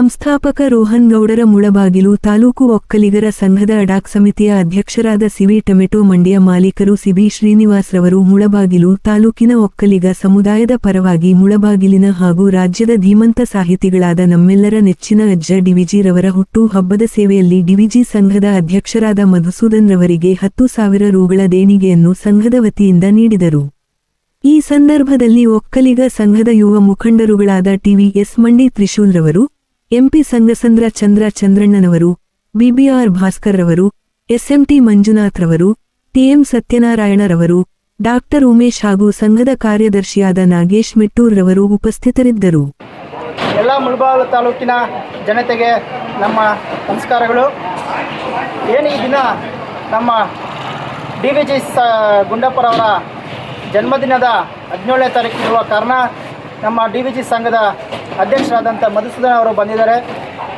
ಸಂಸ್ಥಾಪಕ ರೋಹನ್ ಗೌಡರ ಮುಳಬಾಗಿಲು ತಾಲೂಕು ಒಕ್ಕಲಿಗರ ಸಂಘದ ಅಡಾಕ್ ಸಮಿತಿಯ ಅಧ್ಯಕ್ಷರಾದ ಸಿವಿ ಟೊಮೆಟೊ ಮಂಡಿಯ ಮಾಲೀಕರು ಸಿಬಿ ಶ್ರೀನಿವಾಸ್ ರವರು ಮುಳಬಾಗಿಲು ತಾಲೂಕಿನ ಒಕ್ಕಲಿಗ ಸಮುದಾಯದ ಪರವಾಗಿ ಮುಳಬಾಗಿಲಿನ ಹಾಗೂ ರಾಜ್ಯದ ಧೀಮಂತ ಸಾಹಿತಿಗಳಾದ ನಮ್ಮೆಲ್ಲರ ನೆಚ್ಚಿನ ಅಜ್ಜ ಡಿವಿಜಿ ರವರ ಹುಟ್ಟು ಹಬ್ಬದ ಸೇವೆಯಲ್ಲಿ ಡಿವಿಜಿ ಸಂಘದ ಅಧ್ಯಕ್ಷರಾದ ಮಧುಸೂದನ್ ರವರಿಗೆ ಹತ್ತು ಸಾವಿರ ರೂಗಳ ದೇಣಿಗೆಯನ್ನು ಸಂಘದ ವತಿಯಿಂದ ನೀಡಿದರು. ಈ ಸಂದರ್ಭದಲ್ಲಿ ಒಕ್ಕಲಿಗ ಸಂಘದ ಯುವ ಮುಖಂಡರುಗಳಾದ ಟಿವಿ ಎಸ್ ಮಂಡಿ ತ್ರಿಶೂಲ್ ರವರು ಎಂಪಿ ಸಂಗಸಂದ್ರ ಚಂದ್ರ ಚಂದ್ರಣ್ಣನವರು, ಬಿಬಿಆರ್ ಭಾಸ್ಕರ್ ರವರು, ಎಸ್ಎಂಟಿ ಮಂಜುನಾಥ್ ರವರು, ಟಿಎಂ ಸತ್ಯನಾರಾಯಣರವರು, ಡಾಕ್ಟರ್ ಉಮೇಶ್ ಹಾಗೂ ಸಂಘದ ಕಾರ್ಯದರ್ಶಿಯಾದ ನಾಗೇಶ್ ಮಿಟ್ಟೂರ್ ರವರು ಉಪಸ್ಥಿತರಿದ್ದರು. ಎಲ್ಲ ಮುಳಬಾಗಿಲು ತಾಲೂಕಿನ ಜನತೆಗೆ ನಮ್ಮ ನಮಸ್ಕಾರಗಳು. ಏನು ಈ ದಿನ ನಮ್ಮ ಡಿ ವಿ ಜಿ ಸ ಗುಂಡಪ್ಪರವರ ಜನ್ಮದಿನದ ಹದಿನೇಳನೇ ತಾರೀಕು ಇರುವ ಕಾರಣ ನಮ್ಮ ಡಿ ವಿ ಜಿ ಸಂಘದ ಅಧ್ಯಕ್ಷರಾದಂಥ ಮಧುಸೂದನ್ ಅವರು ಬಂದಿದ್ದಾರೆ.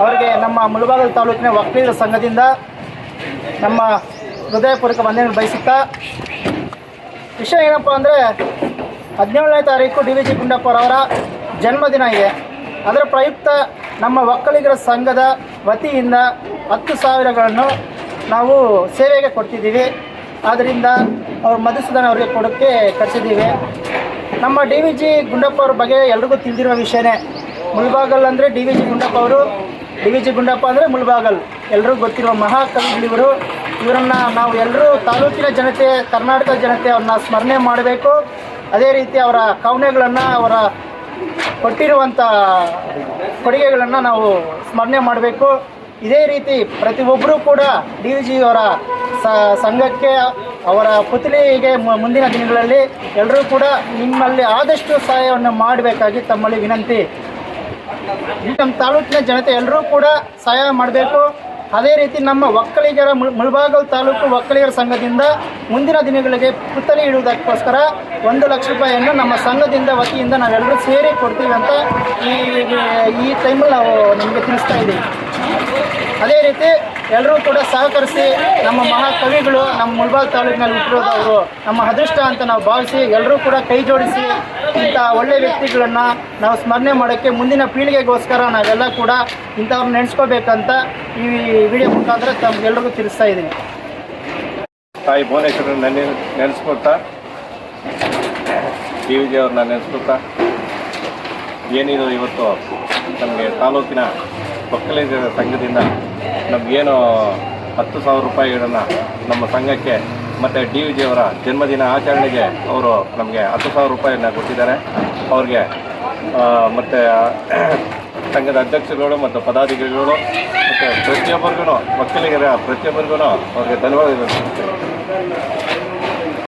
ಅವರಿಗೆ ನಮ್ಮ ಮುಳಬಾಗಲ ತಾಲೂಕಿನ ವಕೀಲರ ಸಂಘದಿಂದ ನಮ್ಮ ಹೃದಯಪೂರ್ವಕ ವಂದನೆಯನ್ನು ಬಯಸುತ್ತಾ, ವಿಷಯ ಏನಪ್ಪ ಅಂದರೆ ಹದಿನೇಳನೇ ತಾರೀಕು ಡಿ ವಿ ಜಿ ಗುಂಡಪ್ಪರವರ ಜನ್ಮದಿನ ಇದೆ. ಅದರ ಪ್ರಯುಕ್ತ ನಮ್ಮ ಒಕ್ಕಲಿಗರ ಸಂಘದ ವತಿಯಿಂದ ಹತ್ತು ಸಾವಿರಗಳನ್ನು ನಾವು ಸೇವೆಗೆ ಕೊಡ್ತಿದ್ದೀವಿ. ಆದ್ದರಿಂದ ಅವ್ರು ಮಧುಸೂದನ್ ಅವರಿಗೆ ಕೊಡೋಕ್ಕೆ ಕರೆಸಿದ್ದೀವಿ. ನಮ್ಮ ಡಿ ವಿ ಜಿ ಗುಂಡಪ್ಪ ಅವ್ರ ಬಗ್ಗೆ ಎಲ್ರಿಗೂ ತಿಳಿದಿರುವ ವಿಷಯನೇ. ಮುಳ್ಬಾಗಲ್ ಅಂದರೆ ಡಿ ವಿ ಜಿ ಗುಂಡಪ್ಪ ಅವರು. ಡಿ ವಿ ಜಿ ಗುಂಡಪ್ಪ ಅಂದರೆ ಮುಳ್ಬಾಗಲ್. ಎಲ್ಲರೂ ಗೊತ್ತಿರುವ ಮಹಾಕವಿಗಳಿವರು ಇವರನ್ನು ನಾವು ಎಲ್ಲರೂ ತಾಲೂಕಿನ ಜನತೆ ಕರ್ನಾಟಕ ಜನತೆ ಅವ್ರನ್ನ ಸ್ಮರಣೆ ಮಾಡಬೇಕು. ಅದೇ ರೀತಿ ಅವರ ಕವನೆಗಳನ್ನು ಅವರ ಕೊಟ್ಟಿರುವಂಥ ಕೊಡುಗೆಗಳನ್ನು ನಾವು ಸ್ಮರಣೆ ಮಾಡಬೇಕು. ಇದೇ ರೀತಿ ಪ್ರತಿಯೊಬ್ಬರೂ ಕೂಡ ಡಿ ವಿ ಜಿ ಅವರ ಸಂಘಕ್ಕೆ, ಅವರ ಪುತ್ಲಿಗೆ ಮುಂದಿನ ದಿನಗಳಲ್ಲಿ ಎಲ್ಲರೂ ಕೂಡ ನಿಮ್ಮಲ್ಲಿ ಆದಷ್ಟು ಸಹಾಯವನ್ನು ಮಾಡಬೇಕಾಗಿ ತಮ್ಮಲ್ಲಿ ವಿನಂತಿ. ನಮ್ಮ ತಾಲೂಕಿನ ಜನತೆ ಎಲ್ಲರೂ ಕೂಡ ಸಹಾಯ ಮಾಡಬೇಕು. ಅದೇ ರೀತಿ ನಮ್ಮ ಒಕ್ಕಲಿಗರ ಮುಳ್, ಮುಳಬಾಗಲ್ ತಾಲೂಕು ಒಕ್ಕಲಿಗರ ಸಂಘದಿಂದ ಮುಂದಿನ ದಿನಗಳಿಗೆ ಪುತ್ತಲಿ ಇಡುವುದಕ್ಕೋಸ್ಕರ ಒಂದು ಲಕ್ಷ ರೂಪಾಯಿಯನ್ನು ನಮ್ಮ ಸಂಘದಿಂದ ವತಿಯಿಂದ ನಾವೆಲ್ಲರೂ ಸೇರಿ ಕೊಡ್ತೀವಿ ಅಂತ ಈ ಈ ಟೈಮಲ್ಲಿ ನಾವು ನಿಮಗೆ ತಿಳಿಸ್ತಾ ಇದ್ದೀವಿ. ಅದೇ ರೀತಿ ಎಲ್ಲರೂ ಕೂಡ ಸಹಕರಿಸಿ ನಮ್ಮ ಮಹಾಕವಿಗಳು ನಮ್ಮ ಮುಳ್ಬಾಗ್ ತಾಲೂಕಿನಲ್ಲಿ ಹುಟ್ಟಿರೋದು ಅವರು. ನಮ್ಮ ಅದೃಷ್ಟ ಅಂತ ನಾವು ಭಾವಿಸಿ ಎಲ್ಲರೂ ಕೂಡ ಕೈ ಜೋಡಿಸಿ ಇಂಥ ಒಳ್ಳೆಯ ವ್ಯಕ್ತಿಗಳನ್ನು ನಾವು ಸ್ಮರಣೆ ಮಾಡೋಕ್ಕೆ ಮುಂದಿನ ಪೀಳಿಗೆಗೋಸ್ಕರ ನಾವೆಲ್ಲ ಕೂಡ ಇಂಥವ್ರನ್ನ ನೆನೆಸ್ಕೋಬೇಕಂತ ಈ ವಿಡಿಯೋ ಮುಖಾಂತರ ತಮ್ಗೆಲ್ರಿಗೂ ತಿಳಿಸ್ತಾ ಇದ್ದೀನಿ. ತಾಯಿ ಭುವನೇಶ್ವರ ನೆನೆ ನೆನೆಸ್ಕೊಳ್ತಾ ಡಿ ವಿಜಿ ಅವ್ರನ್ನ ನೆನೆಸ್ಕೊಳ್ತಾ, ಏನಿದು ಇವತ್ತು ನಮಗೆ ತಾಲೂಕಿನ ಒಕ್ಕಲಿಗರ ಸಂಘದಿಂದ ನಮಗೇನು ಹತ್ತು ಸಾವಿರ ರೂಪಾಯಿಗಳನ್ನು ನಮ್ಮ ಸಂಘಕ್ಕೆ. ಮತ್ತು ಡಿ ವಿ ಜಿಯವರ ಜನ್ಮದಿನ ಆಚರಣೆಗೆ ಅವರು ನಮಗೆ ಹತ್ತು ಸಾವಿರ ರೂಪಾಯಿಯನ್ನು ಕೊಟ್ಟಿದ್ದಾರೆ. ಅವ್ರಿಗೆ ಮತ್ತು, ಸಂಘದ ಅಧ್ಯಕ್ಷರುಗಳು ಮತ್ತು ಪದಾಧಿಕಾರಿಗಳು, ಮತ್ತು ಪ್ರತಿಯೊಬ್ಬರಿಗೂ ಮಕ್ಕಳಿಗೆ ಪ್ರತಿಯೊಬ್ಬರಿಗೂ ಅವ್ರಿಗೆ ಧನ್ಯವಾದಗಳು.